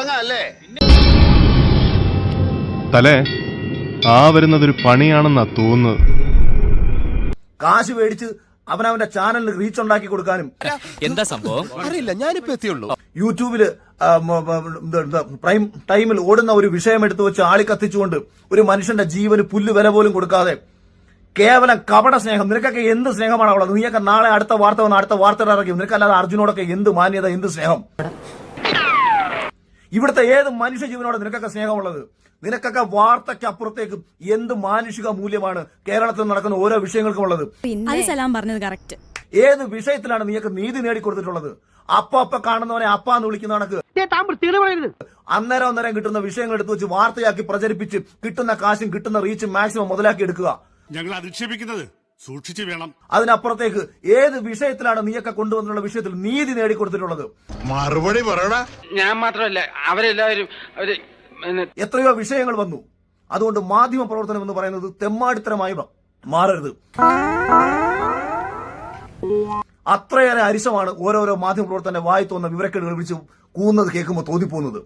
തുടങ്ങാല്ലേ തലേ ആ വരുന്നതൊരു പണിയാണെന്നാ തോന്നുന്നത്. കാശ് മേടിച്ച് അവനവന്റെ ചാനലിൽ റീച്ച് ഉണ്ടാക്കി കൊടുക്കാനും. എന്താ സംഭവം? അറിയില്ല ഞാനിപ്പോ എത്തിയുള്ളൂ. യൂട്യൂബിൽ പ്രൈം ടൈമിൽ ഓടുന്ന ഒരു വിഷയം എടുത്തു വെച്ച് ആളി കത്തിച്ചുകൊണ്ട് ഒരു മനുഷ്യന്റെ ജീവന് പുല്ല് വില പോലും കൊടുക്കാതെ കേവലം കപട സ്നേഹം. നിനക്കൊക്കെ എന്ത് സ്നേഹമാണ് അവളത് നീയൊക്കെ നാളെ അടുത്ത വാർത്ത വന്ന് അടുത്ത വാർത്തകൾ ഇറക്കി നിനക്കല്ലാതെ അർജുനോടൊക്കെ എന്ത് മാന്യത എന്ത് സ്നേഹം? ഇവിടുത്തെ ഏത് മനുഷ്യ ജീവനോട് നിനക്കൊക്കെ സ്നേഹമുള്ളത്? നിനക്കൊക്കെ വാർത്തയ്ക്ക് അപ്പുറത്തേക്ക് എന്ത് മാനുഷിക മൂല്യമാണ് കേരളത്തിൽ നടക്കുന്ന ഓരോ വിഷയങ്ങൾക്കും ഉള്ളത്? അത് സലാം പറഞ്ഞത് കറക്റ്റ് ഏത് വിഷയത്തിലാണ് നീക്ക് നീതി നേടിക്കൊടുത്തിട്ടുള്ളത്? അപ്പ അപ്പ കാണുന്നവനെ അപ്പ എന്ന് വിളിക്കുന്ന കണക്ക്. അന്നേരം അന്നേരം കിട്ടുന്ന വിഷയങ്ങൾ എടുത്തു വെച്ച് വാർത്തയാക്കി പ്രചരിപ്പിച്ച് കിട്ടുന്ന കാശും കിട്ടുന്ന റീച്ചും മാക്സിമം മുതലാക്കി എടുക്കുക. ഞങ്ങൾ അധിക്ഷേപിക്കുന്നത് സൂക്ഷിച്ചു വേണം. അതിനപ്പുറത്തേക്ക് ഏത് വിഷയത്തിലാണ് നീയൊക്കെ കൊണ്ടുവന്നുള്ള വിഷയത്തിൽ നീതി നേടിക്കൊടുത്തിട്ടുള്ളത്? മറുപടി പറയടാ. ഞാൻ മാത്രമല്ല അവരെല്ലാവരും അവർ എത്രയോ വിഷയങ്ങൾ വന്നു. അതുകൊണ്ട് മാധ്യമ പ്രവർത്തനം എന്ന് പറയുന്നത് തെമ്മാടിത്തരമായി മാറരുത്. അത്രയേറെ അരിശമാണ് ഓരോരോ മാധ്യമ പ്രവർത്തന വായി തോന്നുന്ന വിവരക്കേടുകൾ വിളിച്ച് കൂന്നത് കേൾക്കുമ്പോൾ തോന്നിപ്പോകുന്നത്.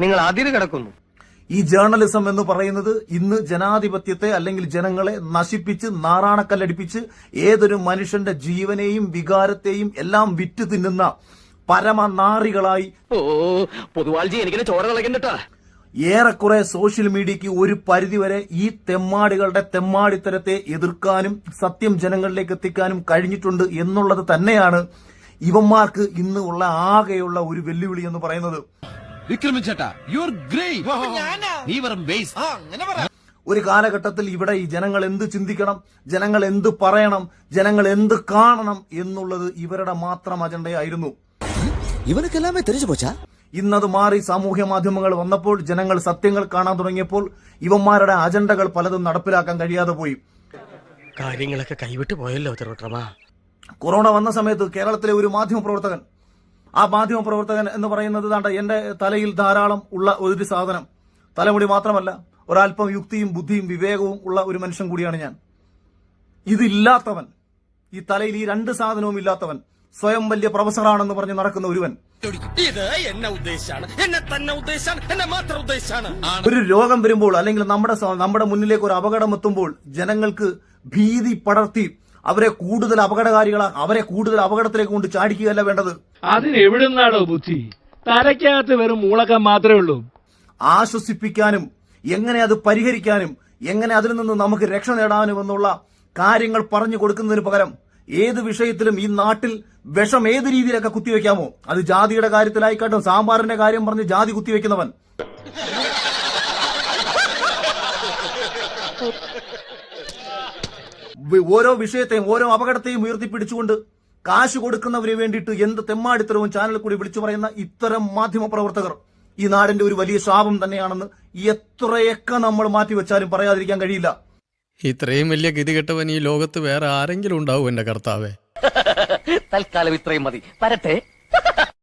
നിങ്ങൾ അതിര് കിടക്കുന്നു. ഈ ജേർണലിസം എന്ന് പറയുന്നത് ഇന്ന് ജനാധിപത്യത്തെ അല്ലെങ്കിൽ ജനങ്ങളെ നശിപ്പിച്ച് നാറാണക്കല്ലടിപ്പിച്ച് ഏതൊരു മനുഷ്യന്റെ ജീവനെയും വികാരത്തെയും എല്ലാം വിറ്റ് തിന്നുന്ന പരമനാറികളായി ചോര കളക്കണ്ടട്ടാ ഏറെക്കുറെ സോഷ്യൽ മീഡിയയ്ക്ക് ഒരു പരിധിവരെ ഈ തെമ്മാടികളുടെ തെമ്മാടിത്തരത്തെ എതിർക്കാനും സത്യം ജനങ്ങളിലേക്ക് എത്തിക്കാനും കഴിഞ്ഞിട്ടുണ്ട് എന്നുള്ളത് തന്നെയാണ് ഇവന്മാർക്ക് ഇന്ന് ഉള്ള ആകെയുള്ള ഒരു വെല്ലുവിളി എന്ന് പറയുന്നത്. വിക്രമിച്ചേട്ടാ യു ആർ ഗ്രേറ്റ് നീ വെറും വേസ്റ്റ് ഒരു കാലഘട്ടത്തിൽ ഇവിടെ ഈ ജനങ്ങൾ എന്ത് ചിന്തിക്കണം ജനങ്ങൾ എന്ത് പറയണം ജനങ്ങൾ എന്ത് കാണണം എന്നുള്ളത് ഇവരുടെ മാത്രം അജണ്ടയായിരുന്നു. ഇവനക്കെല്ലാമേ തിരിച്ചു പോച്ചാ? ഇന്നത് മാറി സാമൂഹ്യ മാധ്യമങ്ങൾ വന്നപ്പോൾ ജനങ്ങൾ സത്യങ്ങൾ കാണാൻ തുടങ്ങിയപ്പോൾ ഇവന്മാരുടെ അജണ്ടകൾ പലതും നടപ്പിലാക്കാൻ കഴിയാതെ പോയി. കാര്യങ്ങളൊക്കെ കൈവിട്ടു പോയല്ലോ കൊറോണ വന്ന സമയത്ത് കേരളത്തിലെ ഒരു മാധ്യമ പ്രവർത്തകൻ ആ മാധ്യമ പ്രവർത്തകൻ എന്ന് പറയുന്നത് താണ്ട എന്റെ തലയിൽ ധാരാളം ഉള്ള ഒരു സാധനം. തലമുടി മാത്രമല്ല ഒരല്പം യുക്തിയും ബുദ്ധിയും വിവേകവും ഉള്ള ഒരു മനുഷ്യൻ കൂടിയാണ് ഞാൻ. ഇതില്ലാത്തവൻ ഈ തലയിൽ ഈ രണ്ട് സാധനവും ഇല്ലാത്തവൻ സ്വയം വലിയ പ്രൊഫസറാണെന്ന് പറഞ്ഞ് നടക്കുന്ന ഒരുവൻ. ഇത് എന്നെ ഉദ്ദേശാണ്. എന്നെ തന്നെ ഉദ്ദേശാണ്. എന്നെ മാത്രം ഉദ്ദേശാണ്. ഒരു രോഗം വരുമ്പോൾ അല്ലെങ്കിൽ നമ്മുടെ നമ്മുടെ മുന്നിലേക്ക് ഒരു അപകടം എത്തുമ്പോൾ ജനങ്ങൾക്ക് ഭീതി പടർത്തി അവരെ കൂടുതൽ അപകടകാരികളാ അവരെ കൂടുതൽ അപകടത്തിലേക്ക് കൊണ്ട് ചാടിക്കുകയല്ല വേണ്ടത്. അതിന് എവിടുന്നാടോ ബുദ്ധി? തലയ്ക്കകത്ത് വെറും മൂളക്കം മാത്രമേ ഉള്ളൂ. ആശ്വസിപ്പിക്കാനും എങ്ങനെ അത് പരിഹരിക്കാനും എങ്ങനെ അതിൽ നിന്ന് നമുക്ക് രക്ഷ നേടാനും എന്നുള്ള കാര്യങ്ങൾ പറഞ്ഞു കൊടുക്കുന്നതിന് പകരം ഏത് വിഷയത്തിലും ഈ നാട്ടിൽ വിഷം ഏത് രീതിയിലൊക്കെ കുത്തിവെക്കാമോ? അത് ജാതിയുടെ കാര്യത്തിലായിക്കോട്ടെ സാമ്പാറിന്റെ കാര്യം പറഞ്ഞ് ജാതി കുത്തിവെക്കുന്നവൻ. ഓരോ വിഷയത്തെയും ഓരോ അപകടത്തെയും ഉയർത്തിപ്പിടിച്ചുകൊണ്ട് കാശ് കൊടുക്കുന്നവരെ വേണ്ടിയിട്ട് എന്ത് തെമ്മാടിത്തരവും ചാനലിൽ കൂടി വിളിച്ചു പറയുന്ന ഇത്തരം മാധ്യമ പ്രവർത്തകർ ഈ നാടിന്റെ ഒരു വലിയ ശാപം തന്നെയാണെന്ന് എത്രയൊക്കെ നമ്മൾ മാറ്റിവെച്ചാലും പറയാതിരിക്കാൻ കഴിയില്ല. ഇത്രയും വലിയ ഗതികെട്ടവൻ ഈ ലോകത്ത് വേറെ ആരെങ്കിലും ഉണ്ടാവും എന്റെ കർത്താവേ. തൽക്കാലം ഇത്രയും മതി. വരട്ടെ.